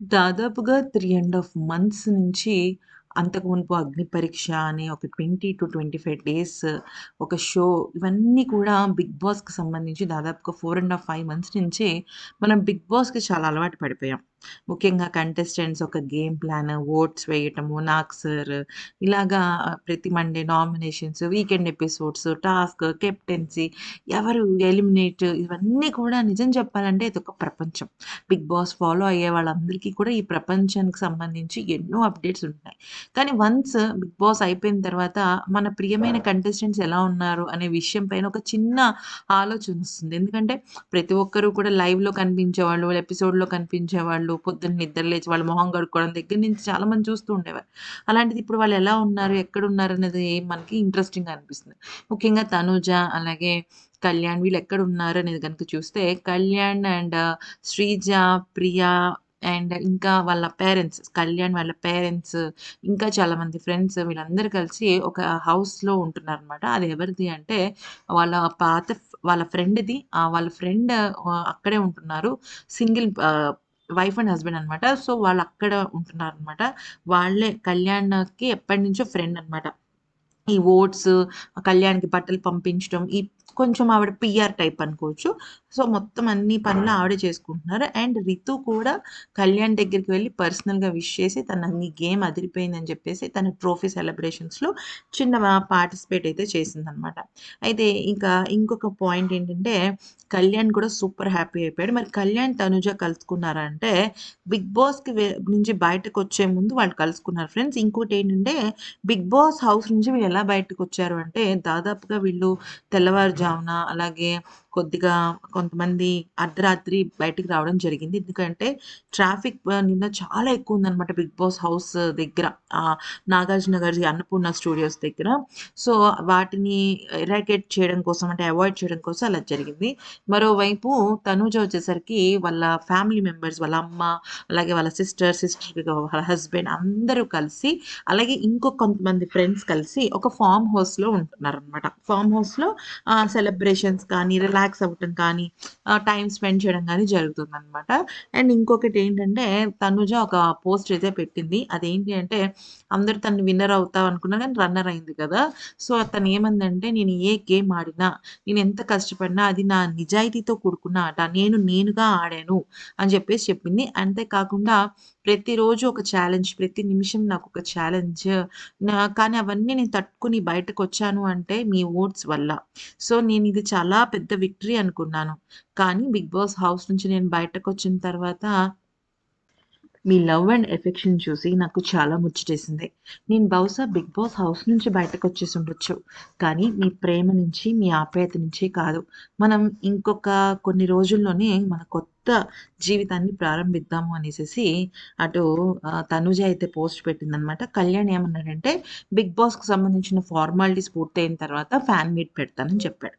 దాదాపుగా three and half months నుంచి అంతకు మునుపు 'అగ్ని పరీక్ష' అని ఒక 20-25 డేస్ ఒక షో ఇవన్నీ కూడా 'బిగ్ బాస్'కి సంబంధించి దాదాపుగా 4 ½ 5 మంత్స్ నుంచి మనం 'బిగ్ బాస్'కి చాలా అలవాటు పడిపోయాం. ముఖ్యంగా కంటెస్టెంట్స్ ఒక గేమ్ ప్లాన్, ఓట్స్ వేయటము, నాగ్ సార్ ఇలాగా ప్రతి Monday nominations, weekend episodes, task, captaincy ఎవరు ఎలిమినేట్ ఇవన్నీ కూడా నిజం చెప్పాలంటే ఇదొక ప్రపంచం. 'బిగ్ బాస్' ఫాలో అయ్యే వాళ్ళందరికీ కూడా ఈ ప్రపంచానికి సంబంధించి ఎన్నో అప్డేట్స్ ఉంటాయి. కానీ వన్స్ 'బిగ్ బాస్' అయిపోయిన తర్వాత మన ప్రియమైన కంటెస్టెంట్స్ ఎలా ఉన్నారు అనే విషయం పైన ఒక చిన్న ఆలోచన వస్తుంది ఎందుకంటే ప్రతి ఒక్కరూ కూడా లైవ్‌లో కనిపించేవాళ్ళు, ఎపిసోడ్‌లో కనిపించేవాళ్ళు, పొద్దున్న నిద్ర లేచి వాళ్ళ మొహం కడుక్కోవడం దగ్గర నుంచి చాలా మంది చూస్తూ ఉండేవారు. అలాంటిది ఇప్పుడు వాళ్ళు ఎలా ఉన్నారు, ఎక్కడ ఉన్నారు అనేది మనకి ఇంట్రెస్టింగ్ అనిపిస్తుంది. ముఖ్యంగా తనూజ, అలాగే కళ్యాణ్ వీళ్ళు ఎక్కడున్నారు అనేది కనుక చూస్తే కళ్యాణ్ అండ్ శ్రీజ, ప్రియా అండ్ ఇంకా వాళ్ళ పేరెంట్స్ కళ్యాణ్ వాళ్ళ పేరెంట్స్ ఇంకా చాలామంది ఫ్రెండ్స్ వీళ్ళందరూ కలిసి ఒక హౌస్‌లో ఉంటున్నారనమాట. అది ఎవరిది అంటే వాళ్ళ పాత వాళ్ళ ఫ్రెండ్‌ది. వాళ్ళ ఫ్రెండ్ అక్కడే ఉంటున్నారు. సింగిల్ వైఫ్ అండ్ హస్బెండ్ అనమాట. సో, వాళ్ళు అక్కడ ఉంటున్నారు అనమాట వాళ్ళే కళ్యాణ్‌కి ఎప్పటినుంచో ఫ్రెండ్ అనమాట. ఈ ఓట్స్, కళ్యాణ్‌కి బట్టలు పంపించడం, ఈ కొంచెం ఆవిడ పిఆర్ టైప్ అనుకోవచ్చు. సో, మొత్తం అన్ని పనులు ఆవిడ చేసుకుంటున్నారు. అండ్ రితు కూడా కళ్యాణ్ దగ్గరికి వెళ్ళి పర్సనల్‌గా విష్ చేసి తన నీ గేమ్ అదిరిపోయిందని చెప్పేసి తన ట్రోఫీ సెలబ్రేషన్స్‌లో చిన్న పార్టిసిపేట్ అయితే చేసిందనమాట. అయితే ఇంకా ఇంకొక పాయింట్ ఏంటంటే కళ్యాణ్ కూడా సూపర్ హ్యాపీ అయిపోయాడు. మరి కళ్యాణ్, తనుజ కలుసుకున్నారంటే 'బిగ్ బాస్'కి నుంచి బయటకు బయటకొచ్చే ముందు వాళ్ళు కలుసుకున్నారు ఫ్రెండ్స్. ఇంకోటి ఏంటంటే 'బిగ్ బాస్' హౌస్ నుంచి వీళ్ళు ఎలా బయటకొచ్చారు అంటే దాదాపుగా వీళ్ళు తెల్లవారుజామున అలాగే కొద్దిగా కొంతమంది అర్ధరాత్రి బయటకు రావడం జరిగింది. ఎందుకంటే ట్రాఫిక్ నిన్న చాలా ఎక్కువ ఉందన్నమాట 'బిగ్ బాస్' హౌస్ దగ్గర. నాగార్జున గారి అన్నపూర్ణ స్టూడియోస్ దగ్గర. సో, వాటిని ఎరాకేట్ చేయడం కోసం అంటే అవాయిడ్ చేయడం కోసం అలా జరిగింది. మరోవైపు తనూజ వచ్చేసరికి వాళ్ళ ఫ్యామిలీ మెంబర్స్ వాళ్ళ అమ్మ, అలాగే వాళ్ళ సిస్టర్, సిస్టర్ వాళ్ళ హస్బెండ్ అందరూ కలిసి అలాగే ఇంకో కొంతమంది ఫ్రెండ్స్ కలిసి ఒక ఫామ్ హౌస్‌లో ఉంటున్నారనమాట. ఫార్మ్ హౌస్‌లో సెలబ్రేషన్స్ కానీ, రిలాక్స్ అవ్వటం కానీ, టైం స్పెండ్ చేయడం కానీ జరుగుతుంది అనమాట అండ్ ఇంకొకటి ఏంటంటే తనుజ ఒక పోస్ట్ అయితే పెట్టింది. అదేంటి అంటే అందరూ తను విన్నర్ అవుతావు అనుకున్నా కానీ రన్నర్ అయింది కదా! సో, తనేమందంటే నేను ఏ గేమ్ ఆడినా, నేను ఎంత కష్టపడినా అది నా నిజాయితీతో కూడుకున్న ఆట. నేను నేనుగా ఆడాను అని చెప్పేసి చెప్పింది. అంతేకాకుండా ప్రతిరోజు ఒక ఛాలెంజ్, ప్రతి నిమిషం నాకు ఒక ఛాలెంజ్. నా కానీ అవన్నీ నేను తట్టుకొని బయటకొచ్చాను అంటే మీ ఓట్స్ వల్ల. సో, నేను ఇది చాలా పెద్ద విక్టరీ అనుకున్నాను. కానీ 'బిగ్ బాస్' హౌస్ నుంచి నేను బయటకొచ్చిన తర్వాత మీ లవ్ అండ్ ఎఫెక్షన్ చూసి నాకు చాలా ముచ్చటేసింది. నేను బహుశా 'బిగ్ బాస్' హౌస్ నుంచి బయటకు వచ్చేసి ఉండొచ్చు కానీ మీ ప్రేమ నుంచి, మీ ఆప్యాయత నుంచి కాదు. మనం ఇంకొక కొన్ని రోజుల్లోనే మన కొత్త జీవితాన్ని ప్రారంభిద్దాము అనేసి అటు తనుజ అయితే పోస్ట్ పెట్టిందనమాట. కళ్యాణ్ ఏమన్నాడంటే 'బిగ్ బాస్'కి సంబంధించిన ఫార్మాలిటీస్ పూర్తయిన తర్వాత ఫ్యాన్ మీట్ పెడతానని చెప్పాడు.